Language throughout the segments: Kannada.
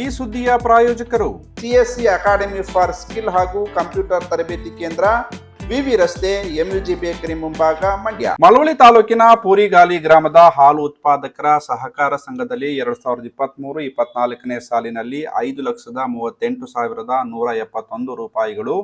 ಈ ಸುದ್ದಿಯ ಪ್ರಾಯೋಜಕರು C S C academy for skill ಹಾಗೂ ಕಂಪ್ಯೂಟರ್ ತರಬೇತಿ ಕೇಂದ್ರ ವಿವಿ ರಸ್ತೆ ಎಂಯುಜಿ ಬೇಕರಿ ಮುಂಭಾಗ ಮಂಡ್ಯ. ಮಳವಳ್ಳಿ ತಾಲೂಕಿನ ಪೂರಿಗಾಲಿ ಗ್ರಾಮದ ಹಾಲು ಉತ್ಪಾದಕರ ಸಹಕಾರ ಸಂಘದಲ್ಲಿ ಎರಡ್ ಸಾವಿರದ ಇಪ್ಪತ್ತ್ ಮೂರು ಇಪ್ಪತ್ನಾಲ್ಕನೇ ಸಾಲಿನಲ್ಲಿ ಐದು ಲಕ್ಷದ ಮೂವತ್ತೆಂಟು ಸಾವಿರದ ನೂರ ಎಪ್ಪತ್ತೊಂದು ರೂಪಾಯಿಗಳು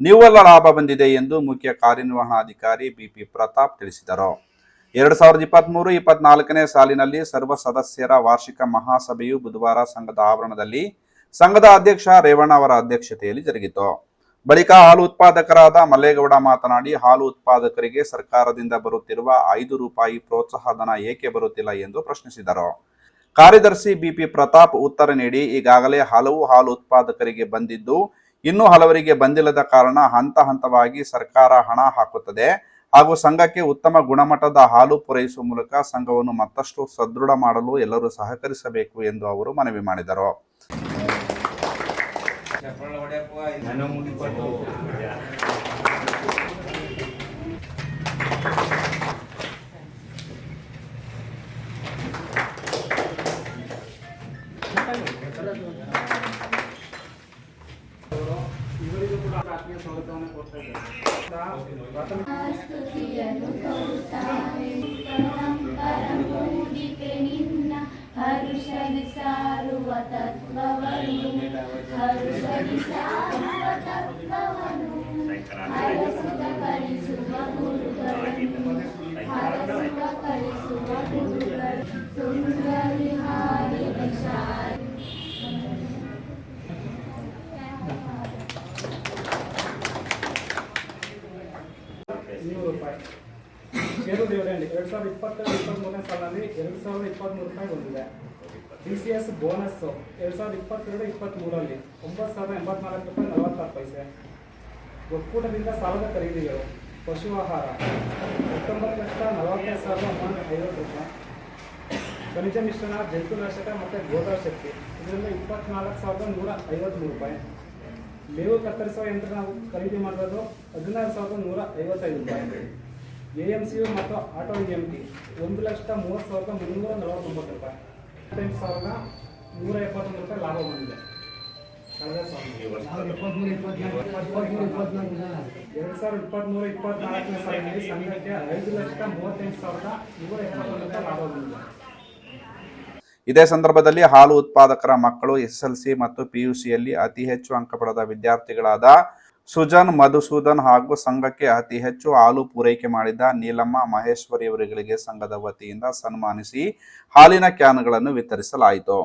ನಿವ್ವಳ ಲಾಭ ಬಂದಿದೆ ಎಂದು ಮುಖ್ಯ ಕಾರ್ಯನಿರ್ವಹಣಾಧಿಕಾರಿ ಬಿಪಿ ಪ್ರತಾಪ್ ತಿಳಿಸಿದರು. ಎರಡ್ ಸಾವಿರದ ಇಪ್ಪತ್ತ್ ಮೂರು ಇಪ್ಪತ್ನಾಲ್ಕನೇ ಸಾಲಿನಲ್ಲಿ ಸರ್ವ ಸದಸ್ಯರ ವಾರ್ಷಿಕ ಮಹಾಸಭೆಯು ಬುಧವಾರ ಸಂಘದ ಆವರಣದಲ್ಲಿ ಸಂಘದ ಅಧ್ಯಕ್ಷ ರೇವಣ್ಣ ಅವರ ಅಧ್ಯಕ್ಷತೆಯಲ್ಲಿ ಜರುಗಿತು. ಬಳಿಕ ಹಾಲು ಉತ್ಪಾದಕರಾದ ಮಲ್ಲೇಗೌಡ ಮಾತನಾಡಿ, ಹಾಲು ಉತ್ಪಾದಕರಿಗೆ ಸರ್ಕಾರದಿಂದ ಬರುತ್ತಿರುವ ಐದು ರೂಪಾಯಿ ಪ್ರೋತ್ಸಾಹಧನ ಏಕೆ ಬರುತ್ತಿಲ್ಲ ಎಂದು ಪ್ರಶ್ನಿಸಿದರು. ಕಾರ್ಯದರ್ಶಿ ಬಿಪಿ ಪ್ರತಾಪ್ ಉತ್ತರ ನೀಡಿ, ಈಗಾಗಲೇ ಹಲವು ಹಾಲು ಉತ್ಪಾದಕರಿಗೆ ಬಂದಿದ್ದು, ಇನ್ನೂ ಹಲವರಿಗೆ ಬಂದಿಲ್ಲದ ಕಾರಣ ಹಂತ ಹಂತವಾಗಿ ಸರ್ಕಾರ ಹಣ ಹಾಕುತ್ತದೆ. ಹಾಗೂ ಸಂಘಕ್ಕೆ ಉತ್ತಮ ಗುಣಮಟ್ಟದ ಹಾಲು ಪೂರೈಸುವ ಮೂಲಕ ಸಂಘವನ್ನು ಮತ್ತಷ್ಟು ಸದೃಢ ಮಾಡಲು ಎಲ್ಲರೂ ಸಹಕರಿಸಬೇಕು ಎಂದು ಅವರು ಮನವಿ ಮಾಡಿದರು. ಸ್ತುತಿಯನ್ನು ಕೊಡುತ್ತಾರೆ ಪರಂಪರಮೂಡಿಕೆ ನಿನ್ನ ಹರುಷದಿ ಸಾರುವ ತತ್ವವನ್ನು ಹರುಷದಿ ಸಾರುವ ರೂಪಾಯಿ. ಷೇರು ಡಿವಿಡೆಂಡ್ ಎರಡು ಸಾವಿರದ ಇಪ್ಪತ್ತೆರಡು ಇಪ್ಪತ್ತ್ಮೂರನೇ ಸಾಲಿನಲ್ಲಿ ಎರಡು ಸಾವಿರದ ಇಪ್ಪತ್ತ್ಮೂರು ರೂಪಾಯಿ ಬಂದಿದೆ. ಡಿ ಸಿ ಎಸ್ ಬೋನಸ್ಸು ಎರಡು ಸಾವಿರದ ಇಪ್ಪತ್ತೆರಡು ಇಪ್ಪತ್ತ್ಮೂರಲ್ಲಿ ಒಂಬತ್ತು ಸಾವಿರದ ಎಂಬತ್ನಾಲ್ಕು ರೂಪಾಯಿ ನಲವತ್ತಾರು ಪೈಸೆ. ಒಕ್ಕೂಟದಿಂದ ಸಾಲದ ಖರೀದಿಗಳು ಪಶು ಆಹಾರ ಹತ್ತೊಂಬತ್ತು ಲಕ್ಷ ನಲವತ್ತೈದು ಸಾವಿರದ ಒಂಬೈನೂರ ಐವತ್ತು ರೂಪಾಯಿ. ಖನಿಜ ಮಿಶ್ರಣ, ಜಂತುನಾಶಕ ಮತ್ತು ಗೋಧಾ ಶಕ್ತಿ ಇದರಿಂದ ಇಪ್ಪತ್ನಾಲ್ಕು ಸಾವಿರದ ನೂರ ಐವತ್ತ್ಮೂರು ರೂಪಾಯಿ. ಮೇವು ಕತ್ತರಿಸುವ ಯಂತ್ರ ನಾವು ಖರೀದಿ ಮಾಡಿರೋದು ಹದಿನಾರು ಸಾವಿರದ ನೂರ ಐವತ್ತೈದು ರೂಪಾಯಿ. ಎ ಎಂ ಸಿ ಯು ಮತ್ತು ಆಟೋ ಇ ಎಂ ಟಿ ಒಂದು ಲಕ್ಷದ ಮೂವತ್ತು ಸಾವಿರದ ಮುನ್ನೂರ ನಲವತ್ತೊಂಬತ್ತು ರೂಪಾಯಿ. ಇಪ್ಪತ್ತೆಂಟು ಸಾವಿರದ ನೂರ ಎಪ್ಪತ್ತೊಂದು ರೂಪಾಯಿ ಲಾಭ ಬಂದಿದೆ. ಎರಡು ಸಾವಿರದ ಇಪ್ಪತ್ತ್ಮೂರು ಇಪ್ಪತ್ತ್ನಾಲ್ಕನೇ ಸಾಲಿನಲ್ಲಿ ಸಂಘಕ್ಕೆ ಐದು ಲಕ್ಷದ ಮೂವತ್ತೆಂಟು ಸಾವಿರದ ನೂರ ಎಪ್ಪತ್ತೊಂದು ರೂಪಾಯಿ ಲಾಭ ಬಂದಿದೆ. ಇದೇ ಸಂದರ್ಭದಲ್ಲಿ ಹಾಲು ಉತ್ಪಾದಕರ ಮಕ್ಕಳು ಎಸ್ಎಸ್ಎಲ್ಸಿ ಮತ್ತು ಪಿಯುಸಿಯಲ್ಲಿ ಅತಿ ಹೆಚ್ಚು ಅಂಕ ಪಡೆದ ವಿದ್ಯಾರ್ಥಿಗಳಾದ ಸುಜನ್, ಮಧುಸೂದನ್ ಹಾಗೂ ಸಂಘಕ್ಕೆ ಅತಿ ಹೆಚ್ಚು ಹಾಲು ಪೂರೈಕೆ ಮಾಡಿದ ನೀಲಮ್ಮ ಮಹೇಶ್ವರಿ ಅವರುಗಳಿಗೆ ಸಂಘದ ವತಿಯಿಂದ ಸನ್ಮಾನಿಸಿ ಹಾಲಿನ ಕ್ಯಾನ್ಗಳನ್ನು ವಿತರಿಸಲಾಯಿತು.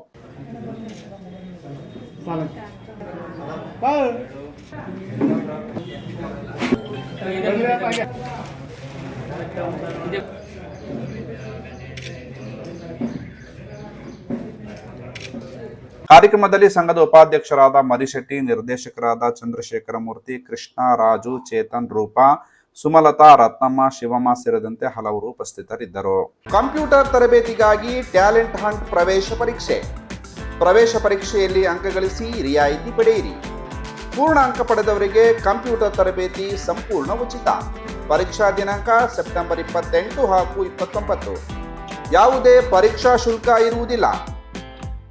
ಕಾರ್ಯಕ್ರಮದಲ್ಲಿ ಸಂಘದ ಉಪಾಧ್ಯಕ್ಷರಾದ ಮರಿಶೆಟ್ಟಿ ನಿರ್ದೇಶಕರಾದ ಚಂದ್ರಶೇಖರ ಮೂರ್ತಿ, ಕೃಷ್ಣ, ರಾಜು, ಚೇತನ್, ರೂಪಾ, ಸುಮಲತಾ, ರತ್ನಮ್ಮ, ಶಿವಮ್ಮ ಸೇರಿದಂತೆ ಹಲವರು ಉಪಸ್ಥಿತರಿದ್ದರು. ಕಂಪ್ಯೂಟರ್ ತರಬೇತಿಗಾಗಿ ಟ್ಯಾಲೆಂಟ್ ಹಂಟ್ ಪ್ರವೇಶ ಪರೀಕ್ಷೆ. ಪ್ರವೇಶ ಪರೀಕ್ಷೆಯಲ್ಲಿ ಅಂಕಗಳಿಸಿ ರಿಯಾಯಿತಿ ಪಡೆಯಿರಿ. ಪೂರ್ಣ ಅಂಕ ಪಡೆದವರಿಗೆ ಕಂಪ್ಯೂಟರ್ ತರಬೇತಿ ಸಂಪೂರ್ಣ ಉಚಿತ. ಪರೀಕ್ಷಾ ದಿನಾಂಕ ಸೆಪ್ಟೆಂಬರ್ ಇಪ್ಪತ್ತೆಂಟು ಹಾಗೂ ಇಪ್ಪತ್ತೊಂಬತ್ತು. ಯಾವುದೇ ಪರೀಕ್ಷಾ ಶುಲ್ಕ ಇರುವುದಿಲ್ಲ.